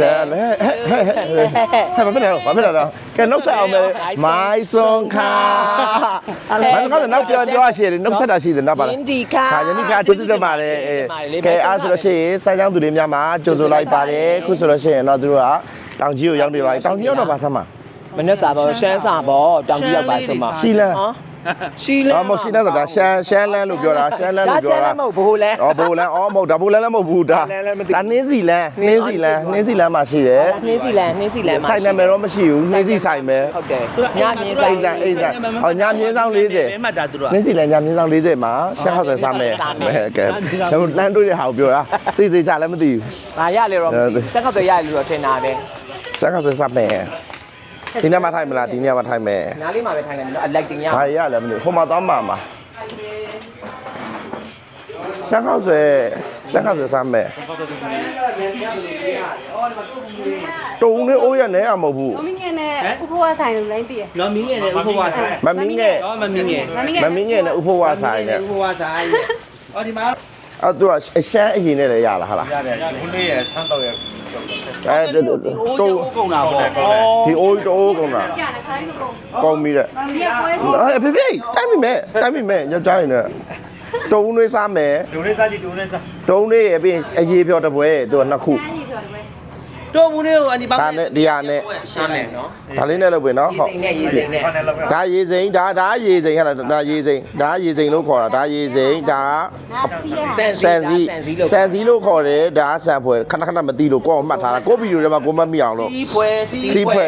ကဲလေဟဲ့ဟဲ့ဟဲ့ဘာဖြစ်လဲဘာဖြစ်လဲတော့ကဲနှုတ်ဆက်အောင်မယ်မိုင်းစွန်ခါမင်းကတော့နောက်ပြောပြောရှိတယ်နှုတ်ဆက်တာရှိတယ်နောက်ပါလားယင်းဒီခါခါယနေ့ကကျေးဇူးတင်ပါတယ်အဲကဲအားဆိုလို့ရှိရင်စိုင်းချောင်းသူတွေများမှာကြိုဆိုလိုက်ပါတယ်ခုဆိုလို့ရှိရင်တော့သူတို့ကတောင်ကြီးကိုရောက်နေပါပြီတောင်ကြီးရောက်တော့ပါစမ်းပါမနေ့စာပေါ်ရှမ်းစာပေါ်တောင်ကြီးရောက်ပါစမရှီလန်ဟော ရှီလန်အော်မဟုတ်ရှီလန်ဆိုတာရှမ်းရှမ်းလန်းလို့ပြောတာရှမ်းလန်းဒါလို့ရှပြောမ်းလတာန်းမဟုတ်ဘူးလေအော်ဘိုလန်အော်မဟုတ်ဒါဘိုလန်လည်းမဟုတ်ဘူးဒါလန်လည်းမသိဘူးဒါနှင်းစီလန်နှင်းစီလန်နှင်းစီလန်မှာရှိတယ်နှင်းစီလန်နှင်းစီလန်မှာဆိုင်နာမည်တော့မရှိဘူးနှင်းစီဆိုင်ပဲဟုတ်တယ်ညမြင်းအိဆိုင်မ်ဆိုင်အိမ်ဆိုင်ဟောညာမြင်းဆောင်40ဘယ်မှတ်တာသူတို့ကနှင်းစီလန်ညာမြင်းဆောင်40မှာရှမ်းဟောက်ဆယ်စားမယ်စားမယ်ကဲဒါပေမဲ့လမ်းတွေ့တဲ့ဟာကိုပြောတာသိသေးချလည်းမသိဘူး။ငါရလေတော့ဟုတ်တယ်စက်ခောက်တွေရလေတော့ထင်တာပဲစက်ဟောက်ဆယ်စားမယ် ဒီနေ့မှထိုင်မလားဒီနေ့မှထိုင်မယ်။နားလေးမှာပဲထိုင်တယ်နော်အလိုက်တင်ရဘာရလဲမသိဘူးဟိုမှာသွားမှာမှာရှမ်းဟောက်ဆယ်ရှမ်းဟောက်ဆယ်စားမယ်တုံနေအိုးရနေအမဟုတ်ဘူးမင်းငယ်နဲ့ဥပဝဆိုင်လိုလိုင်းတည်ရနော်မင်းငယ်နဲ့ဥပဝါဆိုင်မမင်းငယ်နော်မမင်းငယ်မင်းငယ်မမင်းငယ်နဲ့ဥပဝါဆိုင်နဲ့ဥပဝါဆိုင်အော်ဒီမှာ အဲ့သူကရှမ်းအရင်နဲ့လည်းရလားဟာလားရတယ်ဦးလေးရဆန်းတော့ရအဲတုံအိုးကုန်တာပေါ့ဒီအိုးတိုးကုန်တာကြာနေခိုင်းလို့ကုန်ကောင်းပြီတဲ့မင်းကွဲရှိအဲ့ဖေဖေတိုင်းမိမဲ့တိုင်းမိမဲ့ယောက်ျားရင်နဲ့တုံးလေးစားမယ်ဒူလေးစားကြည့်ဒူလေးစားတုံးလေးရပြီးအရေးပြောတပွဲသူကနှစ်ခုမ်းကြီးပြော တယ်ပဲတော့ဘူးလေးကိုအဒီပါဒါနဲ့ဒီဟာနဲ့ရှင်းတယ်နော်ဒါလေးနဲ့လုပ်ပြီနော်။ရေဟုတ်စိမ်နဲ့ရေစိမ်နဲ့ဘာနဲ့လောက်ရဒါရေစိမ်ဒါဒါရေစိမ်ဟာဒါရေစိမ်ဒါရေစိမ်လို့ခေါ်တာဒါရေစိမ်ဒါနားစီးရဆန်ဆန်စီဆန်စီလို့ဆန်စီလို့ခေါ်တယ်ဒါဆန်ဖွဲခဏခဏမသိလို့ကိုယ့်ကိုမှတ်ထားတာကိုယ့်ဗီဒီယိုထဲမှာကိုယ်မှတ်မိအောင်လို့စီးဖွဲစီးစီးဖွဲ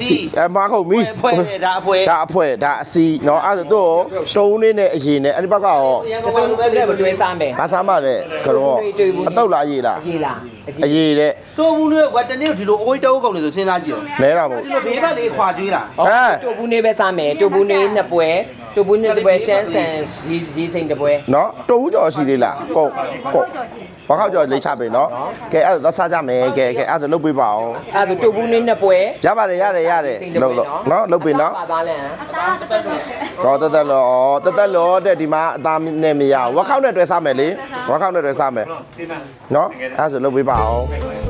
စီးအမဟုတ်မီဖွဲဒါအဖွဲဒါအဖွဲဒါအစီနော်အဲ့ဒါသူ့တုံးလေးနဲ့အရင်နဲ့အဲ့ဒီဘက်ကရောရန်။ကုန်တူမှာတူပဲတွဲစားမယ်ဘာစားမလဲကတော့အတုတ်လားအရေးလား။ကြီးလားအရေးတဲ့တော့ဘူးလေးကတနေ့ဒီလိုအဝိတ်တောကုန်နေဆိုစဉ်းစားကြည့်လဲတာမို့ဒီလိုဘေးဘက်လေးခွာကျွေးတာ။ဟောတူဘူးနေပဲစားမယ်။တူဘူးနေနှစ်ပွဲတူဘူးနေတစ်ပွဲရှမ်းဆန်ရေရေစိမ်တစ်ပွဲနော်တုံးကြော်ရှိသေးလားကိုကိုကြော်ရှိဘာခောက်ကြော်လိတ်ချပေးနော်ကဲအဲ့ဒါစားကြမယ်ကဲကဲအဲ့ဒါလုပ်ပေးပါအောင်။အဲဒါတူဘူးနေနှစ်ပွဲရပါတယ်ရတယ်ရတယ်လုပ်လို့နော်လုပ်ပေးနော်ပါသားလဲအသားတက်တက်လို့ရှိတော့တက်တက်လို့တက်တက်လို့တဲ့ဒီမှာအသားနဲ့မရဝက်ခောက်နဲ့တွဲစားမယ်လေဝက်ခောက်နဲ့တွဲစားမယ်စီးနာနော်အဲ့ဒါဆိုလုပ်ပေးပါအောင်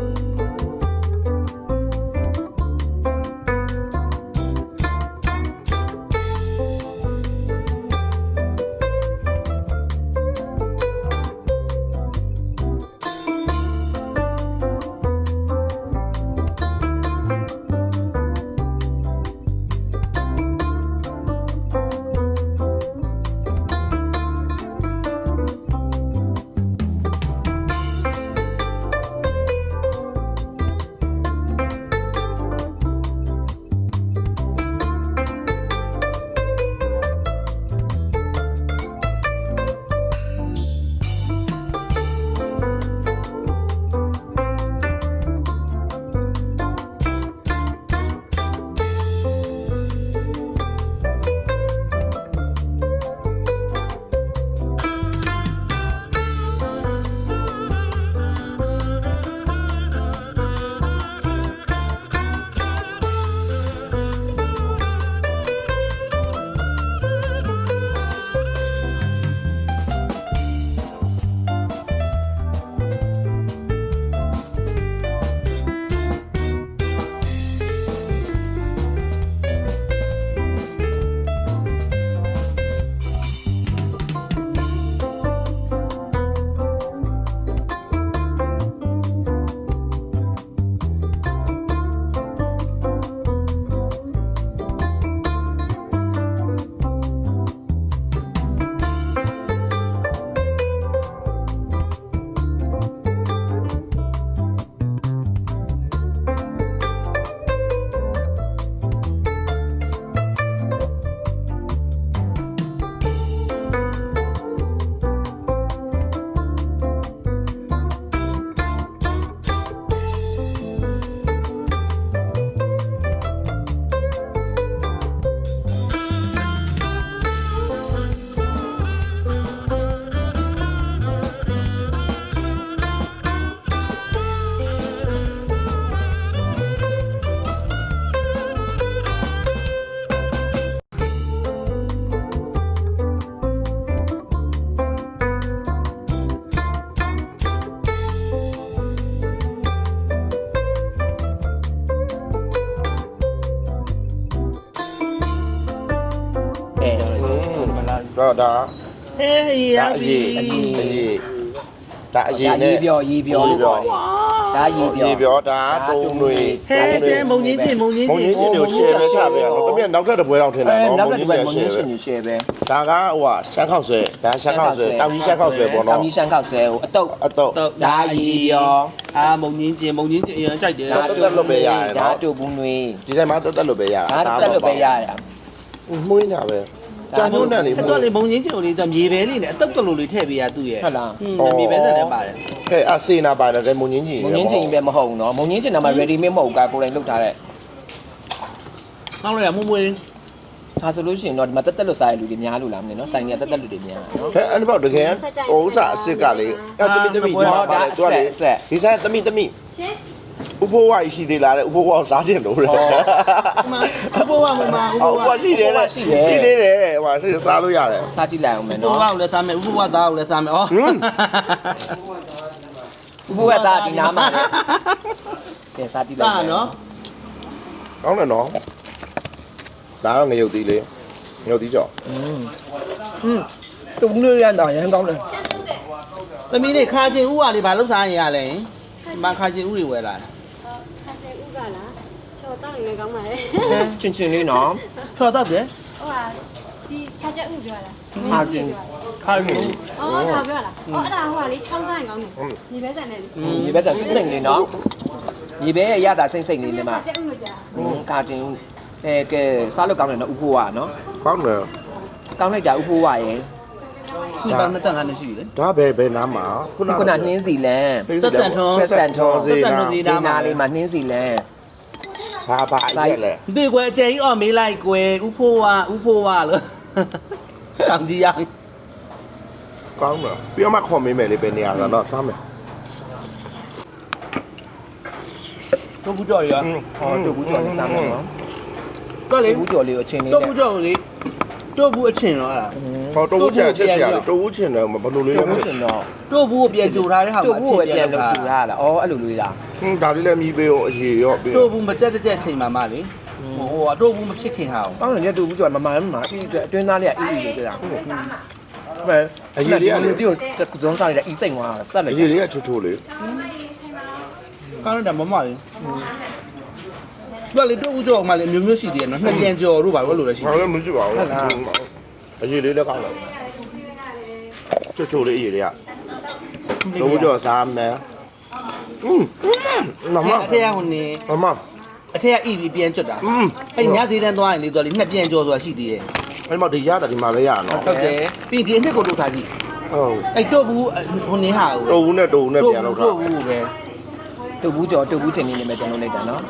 တော့ဒါဟဲဟေးရဒါအပြီရေးအရေးဒါအရေးဒါနဲ့ရေပြောရေပြောလို့ခေါ်တယ်ဒါရေပြော ရေပြောဒါတုံးတွေဟဲကျဲမုံကြီးချင်းမုံကြီးမုံချင်း ကြီးချင်းတွေကို share ပဲချပေးရအောင်တမီးနောက်ထပ်တစ်ပွဲတော့ထင်တယ်အဲနော်နောက်မုံတစ်ကြီးပတ်ချင်းမုံ share ကြီးရှင်ပဲကြီး share ပဲဒါကဟိုဟာရှမ်းခောက်ဆွဲဒါရှမ်းခောက်ဆွဲတောင်ကြီးရှမ်းခောက်ဆွဲပေါ့တောနော်င်ကြီးရှမ်းခောက်ဆွဲကိုအတုတ်အတော့ဒါရေပြော အာမုံကြီးချင်းမုံကြီးချင်းအရင်ကြိုက်တယ်ဒါ တက်တက်လို့ပဲရတယ်နော် ဒါတူဘူးနွေဒီဇိုင်းမှာတက်တက်လို့ပဲရတာဒါတက်လို့ပဲရတာမှုန်းနေတာပဲ ကြောင်မုန်းတန်လေးတော်လေးဘုံချင်းချုံလေးတော့မြေပဲလေးနဲ့အတုတ်တလို့လေးထည့်ပေးရသူ့ရဲ့ဟုတ်လား ဟုတ်မြေပဲတက်လည်းပါတယ်ကဲအစေနာပါတယ်လေမုံညင်းကြီးမုံငင်းချင်ပဲမဟုတ်ဘူးနော်မုံငင်းချင်တာမှ ready made မဟုတ်ဘူးကကိုယ်တိုင်လုပ်ထားတဲ့နောက်လိုက်ရမွမွေးဒါဆိုလို့ရှိရင်တော့ဒီမှာတက်တက်လွတ်စားရတဲ့လူတွေများလို့လားမလဲနော်ဆိုင်ကြီးကတက်တက်လူတွေများလားနော် ကဲအဲ့ဒီတော့တကယ်ဟိုဥစားအစစ်ကလေအဲ့တမိတမိညီမပါလေသူကလေဒီစားတမိတမိ ရှင်း ဥဖိုးဝါရှိသေးလားတဲ့ဥဖိုးဝါကိုစားခြင်းလို့တဲ့မှဥပဝမမဥပဝဥဖိုးဝရှိသေးတယ်ရှိတယ်ရှိသေးတယ်ဟိုဟာစစ်စားလို့ရတယ် စားကြည့်လိုက်အောင်မယ်ဥပနော်ဝကိုလည်းစားမယ်ဥပဝသားကိုလည်းစားမယ်ဩဟွန်း ဥပဝက်သားဒီနားမှာလေကဲစားကြည့်လိုက်စားမယ်နော်ကောင်းတယ်နော်ဒါတော့ငရုတ်သီးလေးငရုတ်သီးကြော်တုံးလေးရတာရမ်းကောင်းတယ်သမီးလေးခါချင်းဥပဝလေးဘာလို့စားရင်ရလဲမခါချင်းဥတွေဝယ်လာတာ တောက်ရင်လည်းကောင်းပါလေချင်းချင်းလေးနော်ထော်တော့တယ်ဟိုဟာဒီခါကျဥပြောလားခါချင်းခါချင်းအော်ဒါပြောလားအော်အဲ့ဒါဟိုဟာလေးထောင်းစားရင်ကောင်းတယ်ညီပဲတန်တယ်လေဒီဘက်ဆိုစိတ်စိတ်လေးနော်ဒီဘက်ရတာစိတ်စိတ်လေးနဲ့မှာခါကျဥမကြခါချင်းအဲကဲစားလို့ကောင်းတယ်နော်ဥဖိုးကနော်ကောင်းတယ်ကောင်းလိုက်တာဥဖိုးကရယ်ဒီဘာနဲ့တန်ခါနေရှိလေဒါဘယ်ဘယ်နားမှာခုခုနနှင်းစီလန်ဆက်ဆံထုံးဆက်ဆံထုံးစေနာဒီဒီနာလေးမှာနှင်းစီလန် ဘာဘာအဲ့လေဒီကွယ်အကျဉ်းအော်မေးလိုက်ကွယ်ဥဖိုးဝဥဖိုးဝလို့တောင်ကြီးရကောင်းတယ်ပြီးမှခေါ်မေးမယ်လေဘယ်နေရာဆိုတော့စားမယ်တို့ဘူးကြော်ရဟောတူဘူးကျော်လေးစားမယ်နော်တော့လေတူဘူးကျော်လေးကိုအချင်းလေးတို့နဲ့ဘူးကြော်လေတို့ဘူးအချင်းတော့အဲ့ဒါဟောတော်ဦးချက်ချက်စရာလေတော်ဦးချင်တယ်ဘယ်လိုလေးတူလဲမဘူးသိချင်းတော့တို့ဘူးကိုပြန်ကြိုထားတဲ့ဟာတူမှာဘူးကိုပြန်လုပ်ကြည့်ရလားအော်အဲ့လိုလေးလား ဟင်းဒါလေးလည်းမြည်ပေးအောင်အရေးရောပြီးတို့ဘူးမကြက်တကြက်ချိန်မှာမလေဟိုဟိုတို့ဘူးမဖြစ်ခင်ဟာကိုအော်ညတူဘူးကျော်မမမအီအတွင်းသားလေးကအီအီလေးကြတာဘယ်ဒီကိုကုစုံစားရတဲ့အီစိတ်သွားဆက်လိုက်အရေးလေးကချိုးချိုးလေးကောင်းတဲ့မမလေးတို့လေတို့ဘူးကြော်မှလေမျိုးမျိုးရှိသေးတယ်နော်နှစ်ပြန်ကြော်တို့ပါဘယ်လိုလဲရှိဘာလည်းမရှိပါဘူးအရေးလေးလည်းကောင်းတယ်ချိုးချိုးလေးအရေးလေးကတော်ဦးကျော်စားမယ် อืมနမ အထက်ကဟိုနေ နမ အထက်ကဣပြီးပြန်ကျွတ်တာ อืม အဲ့ညသေးတန်းသွားရင်လေတို့လေနှစ်ပြန်ကြော်ဆိုတာရှိသေးတယ် အဲ့မှာဒီရတာဒီမှာပဲရနော် ဟုတ်တယ်ပြီးဒီအနှစ်ကိုတို့ထားကြည့် ဟုတ် အဲ့တို့ဘူးဟိုနေဟာကို တော်ဦးနဲ့တော်ဦးနဲ့ပြန်လောက်တာ တို့ဘူးပဲ တူဘူးကျော်တူဘူးချင်းလေးနဲ့ပဲကျွန်တော်လိုက်တာနော်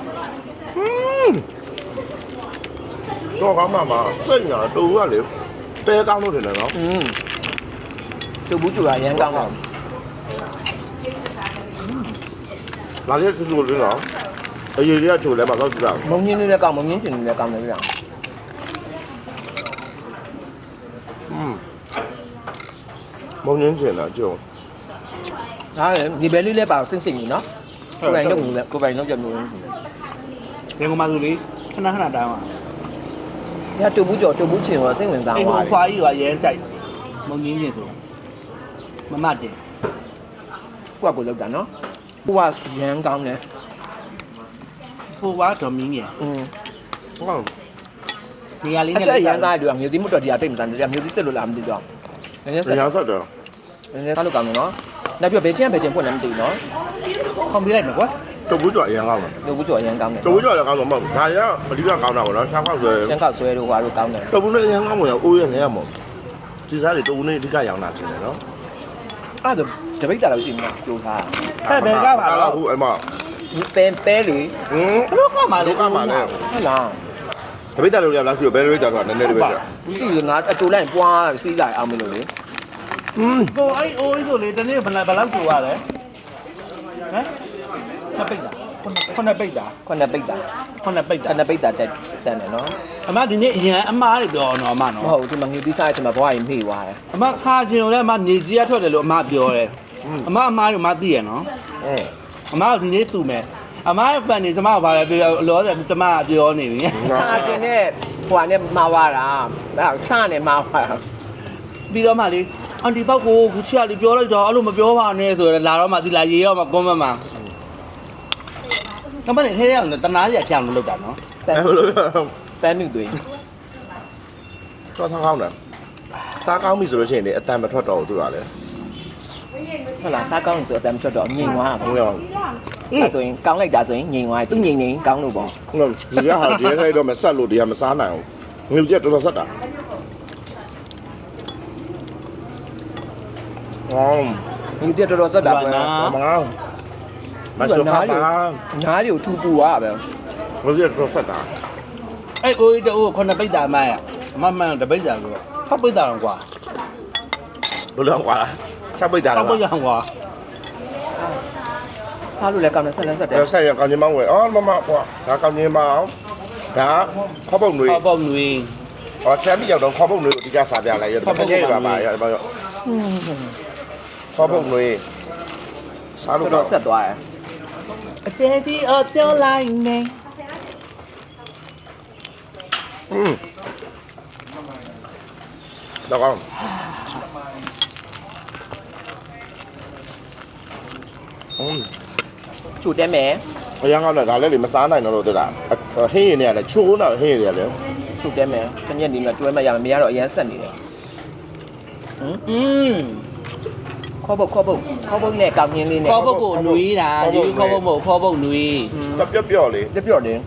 တော့ကောင်းမှာမှာစိတ်ညာတော်ဦးကလေပဲကောင်းလို့တယ်နော် อืมတူဘူးကျော်ရရန်ကောင်းတော့ လာလေးချိုးချိုးလေးနော်အရေးလေးကချိုးလဲမှာတော့ကြည့်တာမုံညင်းလေးလည်းကောင်းမုံညင်းချင်းလေးလည်းကောင်းတယ်ဗျာอืมမုံငင်းချင်တာကြုံဒါဒီဘဲလေးလည်းပါစင်စင်ကြီးနော်ကိုယ်ပိုင်လုပ်လို့ကိုယ်ပိုင်လုပ်ကြမျိုးဘယ်ကမှဆိုလေခဏခဏတောင်းပါညတူဘူးကျော်တူဘူးချင်းတော့စိတ်ဝင်စားအဲ့သွားဟိုတယ်ခွာကြီးကရဲကြိုက်မုံကြီးမြင့်ဆိုမမတင်ကိုကကိုလောက်တာနော် ကိုကရန်ကောင်းတယ်ဟိုကတော်မင်းကြီးอืมဟုတ်နေရာလေးအနဲ့ဆက်ရန်သားတွေကမြို့တိမတော်တရားတိတ်မစမ်းတယ်မြို့တိစစ်လို့လားမသိတော့နည်းနည်းဆက်တရားဆက်တယ်နည်းနည်းစားလို့ကောင်းတယ်နော်နောက်ပြီးဘယ်ချင်းဘယ်ချင်းဖွင့်လည်းမသိဘူးနော်ခွန်ပြလိုက်မယ်ကွာတော်ဘူးကြော်အရင်ကောင်းတယ်တူဘူးကျော်ရန်ကောင်းတယ်တော်ဘူးကြော်လည်းကောင်းတော့မဟုတ်ဒါရအဓိကကောင်းတာပေါ့နော်ရှားခောက်ဆွဲရှမ်းကောက်ဆွဲတို့ဟွာတို့ကောင်းတယ်တော်ဘူးလည်းအရင်ကောင်းမှာအိုးရနေရမို့ဒီစားတွေတော်ဘူးနဲ့အဓိကရောင်းတာချင်းတယ်နော်အဲ့ဒါ တပိတ်တာလို့ရှိမှာကြိုးထားဟဲ့ဘယ်ကပါအဲ့တော့ခုအဲ့မှာပဲပဲလေဟင်းဘလို့ကမှလေလောကမှာလည်းဟုတ်လားတပိတ်တယ်လို့ရလားဆိုတော့ဘယ်လိုလဲကြောက်တာနည်းနည်းလေးပဲဆက်ဒီငါအတူလိုက်ပွားစီးလိုက်အောင်မလို့လေอืมကိုအဲ့အိုးကြီးဆိုလေတနေ့ဘယ်လောက်ဘယ်လောက်ကျိုးရလဲဟမ်နှစ်ပိတ်တာခုနှစ်ပိတ်တာခုနှစ်ပိတ်တာခုနှစ်ပိတ်ခတာနှစ်ပိတ်တာတက်စမ်းတယ်နော်အမဒီနေ့အရင်အမားတွေပြောတော့အမမနော်ဟုတ်ဒီမှာငူတီးစားတဲ့မှာဘွားရင်မေ့သွားတယ်အမခါချင်းကိုလည်းအမနေကြီးရထွက်တယ်လို့အမပြောတယ် အမအမားတို့မသိရနော်အဲအမကဒီနေ့သူ့မယ်အမရဲ့ဖန်နေကျမကဘာပဲပြောလောဆယ်ကျမကပြောနေပြီခါကျင်နဲ့ဟွာနဲ့မှားသွားတာအဲ့ချာနဲ့မှားသွားတာအပြီးတော့မှလေအန်တီပေါက်ကိုခုချီကလေပြောလိုက်တော့အဲ့လိုမပြောပါနဲ့ဆိုတော့လာတော့မှဒီလာရေးတော့မှကွန်မန့်မှာကမ္ဘာနဲ့ထဲထဲအောင်တနာကြီးအဖြောင်းလို့လောက်တာနော်အဲ့လိုတန်းနုသွေးတော့ဆောင်းကောင်းတယ်စားကောင်းပြီဆိုလို့ရှိရင်လေအတန်မထွက်တော့ဘူးသူကလည်း ဟုတ်လားစားကောင်းလို့ဆိုအတမ်းထွက်တော့ငြိမ်သွားတာဟုတ်ရောအဲဆိုရင်ကောင်းလိုက်တာဆိုရင်ငြိမ်သွားတယ်သူငြိမ်နေရင်ကောင်းလို့ပေါ့ဟုတ်ဒီကဟာဒီထဲတော့မဆက်လို့ဒီကမစားနိုင်ဘူးငွေချက်တော်တော်ဆက်တာဟောဒီတက်တော်တော်ဆက်တာပဲမငါမဆိုခါပါနားတွေကိုထူပူသွားပဲငွေချက်တော်တော်ဆက်တာအဲ့ကိုကြီးတို့ခုနှစ်ပိတ်တာမှရအမမှန်တပိတ်တာဆိုတော့ထောက်ပိတ်တာတော့ကွာဘယ်လိုကွာ ချက်ပိတ်တာထောလားက်ပိတ်ရအောင်ကွာစားလို့လည်းကောင်းတယ်ဆက်လက်ဆက်တယ်တော့ဆက်ရကောင်းချင်းမောင်းဝယ်အော်မမကွာဒါကောင်းချင်းမောင်းဒါခေါပုတ်နွေထောက်ပေါက်နွေအော်ချမ်းမြေရောက်တော့ခေါပုတ်နွေကိုဒီကစားပြလိုက်ရတော့ခက်ရပါပါရပါရောခေါပုတ်နွေစားတော်လို့တော်တော့ဆက်သွားတယ်အကျဲကြီးအပြောလိုက်နေอืมတော့ကောင်း อืม ချူတဲမယ် အရင်ကောင်းတယ်ဒါလည်းလေမစားနိုင်တော့လို့တလားဟင်းရည်နေရလဲချိုးတော့ဟင်းရည်ရလဲ ချူတဲမယ်တမျက်နေမှာတွဲမရမယ်မရတော့အရန်ဆက်နေတယ် อืม ခေါ်ပုတ်ခေါ်ပုတ်ခေါ်ပုတ်နဲ့ကောင်းချင်းလေးနဲ့ ခေါ်ပုတ်ကိုနွေးတာဒီခေါ်ပုတ်မဟုတ်ခေါ်ပုတ်နွေး တပြော့ပြော့လေး ပြပြော့တယ်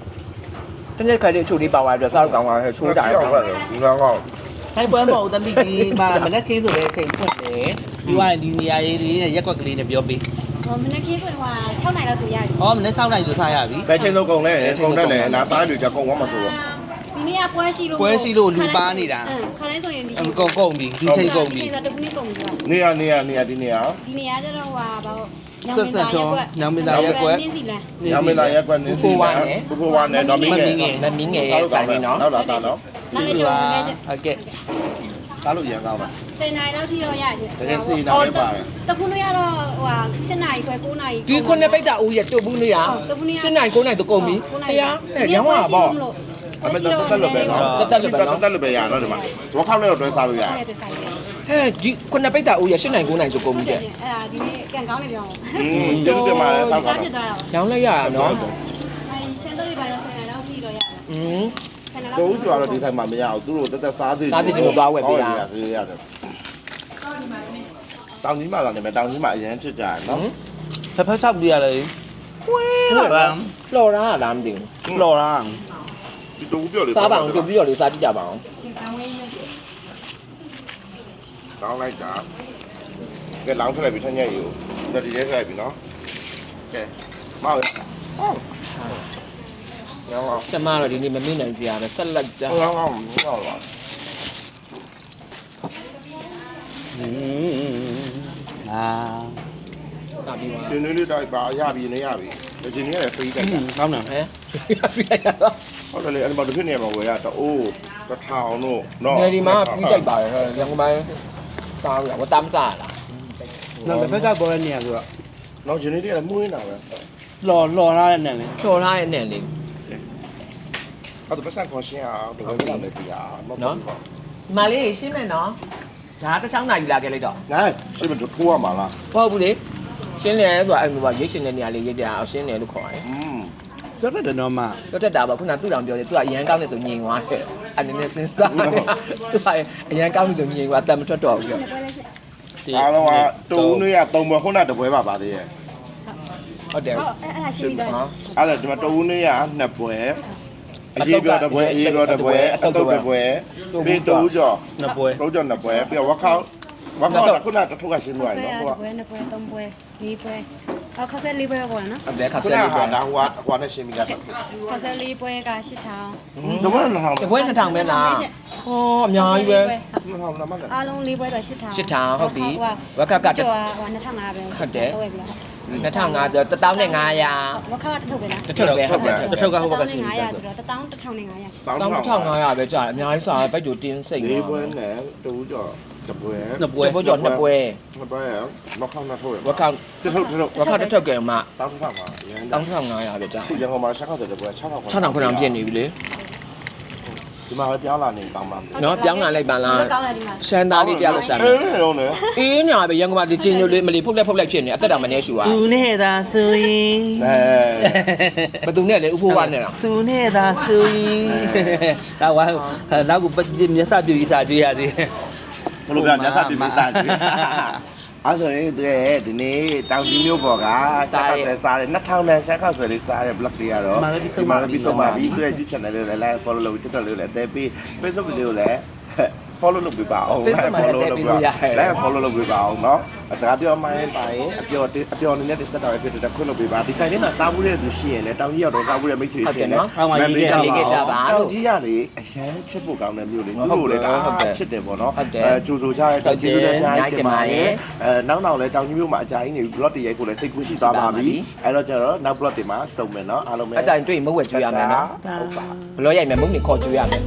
တမျက်ခိုင်လေးချူလေးပါသွားတယ်စားလို့ကောင်းသွားတယ်ချိုးတာ ပြော့ပါတယ်ဒီကောင်ကောင်း ထိုင်ပွဲမဟုတ်တမိကြီးမှာမနက်ခင်းဆိုတဲ့အချိန်ဖွင့်တယ်ပြီးသွားရင်ဒီနေရာရေးလေးနဲ့ရက်ကွက်ကလေးနဲ့ပြောပေး ဟောမနေ့ကင်းဆိုရင်ဟို6နိုင်လောက်ဆိုရပြီဟောမနေ့6နိုင်ဆိုထားရပြီဘယ်ချိန်လုံးကုန်လဲကုန်တယ်လေနာစားလူကြကုန်သွားမှာဆိုတော့ဒီနေ့ကပွဲရှိလို့ပွဲရှိလို့လူပါနေတာအင်းခါတိုင်းဆိုရင်ဒီအကုန်ကုန်ပြီဒီချိန်ကုန်ပြီဒီချိန်ဆိုတခုနှစ်ကုန်ပြီနေရနေရနေရဒီနေရဒီနေ့ကကျတော့ဟိုဘာလို့ဆက်ဆက်ချောညောင်မင်းသားရက်ကွက်နင်းစီလန်ညမလာရက်ကွက်နေဘူဘူဝါနဲ့တော့မင်းငယ်မမင်းငယ်ရဲ့ဆိုင်နေနော်နောက်လာတာနော်နောက်နေ့ကျတော့လည်းဟုတ်ကဲ့ စားလို့ရန်ကောင်းပါ စင်နိုင်လောက်ထိတော့ရချင်း တကယ်စီနာလည်းပါတယ် တခုနေ့ကတော့ဟို7နိုင်ခွဲ9နိုင် ဒီခုနှစ်ပိတ်တာဦးရတုတ်ဘူးနေရရှင်းနိုင်9နိုင်တော့ကုန်ပြီတရားရောင်းရပါ အမေတက်တက်လို့ပဲနော်တက်တက်လို့ပဲရတော့ဒီမှာဘောခောက်လေးတော့တွဲစားလို့ရ အဲ့ဒါဆိုင်တယ် ဟဲ့ဒီခုနှစ်ပိတ်တာဦးရရှင်းနိုင်9နိုင်တော့ကုန်ပြီ အဲ့ တဲ့ ဒါဒီနေ့ကန်ကောင်းနေပြောင်း อืมကျေးဇူးတင်ပါတယ်ဆောက်ကော စား င်း ဖြစ်သွားတာ ရောင်းလိုက်ရတာနော် အဲဒီဆန်တော့ဒီပိုင်းတော့ဆန်နိုင်လောက်ထိတော့ရတယ် อืม ဆန်နိုင်လောက်ကိုဦးကျော်တော့ဒီဆိုင်မှာမရအောင်သူတို့တက်တက်စားသေးရတယ်တောင်ကြီးမှလာနေမယ်တောင်ကြီးမှအရင်ချစ်ကြရနော်တစ်ဖက်ဆောက်ပြရလေဝဲလာပါလော်တာလားမသိလော်လာဒီတူပြောလေဘူးစားပါအောင်ကြိုပြီးတော့လေးစားကြည့်ကြပါအောင်တောင်းလိုက်တာကဲလောင်းထလိုက်ပြီထက်ညက်ယူဒါဒီလေးထလိုက်ပြီနော်ကဲမောက်ဟုတ်ရော င်းအောင်ကျမတော့ဒီနေ့မမေ့နိုင်ကြရပဲဆက်လိုက်ကြရောင်းအောင်ရောင်းအောင်အာစားပြီးသွားဒီနေ့လေးတော့ပါရပြီနေရပြီဒီနေ့လည်းဖေးတက်တာကောင်းတယ်ဟဲ့ပြီးလိုက်တော့ဟုတ်တယ်လေအဲ့ဒီမှာတစ်ဖြစ်နေမှာဝယ်ရတော့အိုးတစ်ထောင်တို့နော်ငယ်ဒီမှာပြီးတိုက်ပါတယ်ဟဲ့ရန်ကုန်ပိုင်းစားရဝတမ်းစားလားနောက်တစ်ဖက်ကပေါ်ရနေရဆိုတော့နော်ဒီနေ့လေးလည်းမှုင်းနေတာပဲလော်လော်လာတဲ့နဲ့လေချော်ထားတဲ့ နဲ့လေးအဲ့ဒါပတ်စံခေါ်ရှင်းအောင်တော့ဘယ်လိုလဲတရားမလေးရှင်းမယ်နော်ဒါတစ်ချောင်းနိုင်လာခဲ့လိုက်တော့ငါရှင်းမထိုးရမှာလားဟုတ်ဘူးလေရှင်းတယ်ဆိုတာအဲ့လိုပါရိတ်ရှင်တဲ့နေရာလေးရိတ်တယ်အောင်ရှင်းတယ်လို့ခေါ်တယ်อืมပြောတတ်တယ်တော့မှပြောတတ်တာပါခုနသူ့တောင်ပြောတယ်သူကအရန်ကောင်းတယ်ဆိုညင်သွားတယ်အဲ့ဒီနဲ့စဉ်းစားတယ်သူကအရန်ကောင်းတယ်ဆိုညင်သွားအတမထွက်တော့ဘူးပြောအားလုံးကတုံးတွေးရတုံးမခုနတပွဲပါပါသေးရဲ့ဟုတ်တယ်ဟုတ်အဲ့ဒါရှိပြီးတော့အဲ့ဒါဒီမှာတုံးတွေးရနှစ်ပွဲ အရေးပြောတပွဲအရေးပြောတပွဲအတုတ်တပွဲပြီးတုံးကြော်နှစ်ပွဲတုံးကြော်နှစ်ပွဲပြီးဝက်ခေါဝက်ခေါခုနတထုကရှင်းလို့ရဆွဲရနော်တပွဲနှစ်ပွဲသုံးပွဲလေးပွဲ အော်ခေါက်ဆက်လေးပွဲပေါ့နော်ဟုတ်တယ်ခါခုဆနယ်လေးဟာပဲဒါဟိုဟိုနဲ့ရှင်းပြီးရတာခေါက်ဆက်လေးပွဲက8000ဒီဘက်နဲ့ဟာတပွဲ2000ပဲလားဟောအများကြီးပဲဟာလာမလားအားလုံးလေးပွဲတော့8000 8000ဟုတ်ပြီဝက်ကကကျော်ဟို2500ပဲဟုတ်တယ်ဟုတ်ပြီလား2500ဆို1500ဝက်ခါတစ်ထုပ်ပဲလားတစ်ထုပ်ပဲဟုတ်တယ်တစ်ထုပ်ကဟိုဘက်ကရှိ1500တယ်ဆိုတော့1500ရှိ1500ပဲကြာတယ်အများကြီးစားဘိုက်တူတင်းစိတ်လေးပွဲနဲ့တုံးကြော် တပွဲနှစ်ပွဲတပွဲကြောနှစ်ပွဲနှစ်ပွဲဝက်ခေါနှစ်ထုဝက်ခောက်တထုတထုဝက်ခောက်တစ်ထုပ်ကဲမှတောင်းထားပါရန်တောင်း1500ပဲကြာခုရန်ကုန်မှာဆက်ခောက်တဲ့ပွဲ6000 6000ခုနပြည့်နေပြီလေဒီဒီမှာပဲပြောင်းလာနေကောင်းပါနော်ပြောင်းလာလိုက်ပါလားကောင်းတယ်ဒီမှာရှမ်းသားလေးတရားလို့ရှာမယ်အေးတော့လေအေးညာပဲရန်ကုန်မှာဒီချင်းညိုလေးမလီဖုတ်လက်ဖုတ်လက်ဖြစ်နေအသက်တောင်မနေရှူอ่ะသူနဲ့သာဆိုရင်အဲဘသူနဲ့လဲဥဖိုးဝါနဲ့လားသူနဲ့သာဆိုရင်ဒါဝါနောက်ကမျက်စပြူကြီးစာကြွေးရသေးတယ် ဘလို့ပြောညစာပြပြစားကြည့်အဲ့ဆိုရင်သူရဲ့ဒီနေ့တောင်ကြီးမျိုးပေါ်ကဆက်ခါဆွဲစားတယ်2000တန်ဆက်ခါဆွဲလေးစားတယ် block တွေကတော့ဒီမှာပြီးဆုံးပါပြီသူရဲ့ YouTube channel လေးလည်း like follow လုပ် TikTok လေးလည်းအသေးပေး Facebook video လည်း follow လုပ်ပေးပါအောင် Facebook မှာလည်းတည်ပေးလို့ရတယ် like follow လုပ်ပေးပါအောင်เนาะအစကားပြောမှရင်ပါရင်အပျော်အပျော်နေတဲ့တစ်ဆက်တော်ဖြစ်တဲ့ခွင့်လုပ်ပေးပါဒီဆိုင်လေးမှာစားဘူးတဲ့သူရှိရင်လည်းတောင်ကြီးရောက်တော့စားဘူးတဲ့မိတ်ဆွေရှိရင်လည်းတောင်ကြီးရလေအရန်ချစ်ဖို့ကောင်းတဲ့မျိုးလေးသူ့ကိုလည်းဒါချစ်တယ်ပေါ့နော်အဲကြိုဆိုကြတဲ့တောင်ကြီးလည်းအများကြီးတင်ပါတယ်အဲနောက်နောက်လည်းတောင်ကြီးမျိုးမှာအကြိုင်းနေ blog တွေရိုက်ဖို့လည်းစိတ်ကူးရှိသွားပါပြီအဲတော့ကျတော့နောက် blog တွေမှာစုံမယ်နော်အားလုံးပဲ အကြိုင်တွေ့မဟုတ်ဝဲကျွေးရမယ်နော်ဘလောရိုက်မယ်မုန်းနေခေါ်ကျွေးရမယ်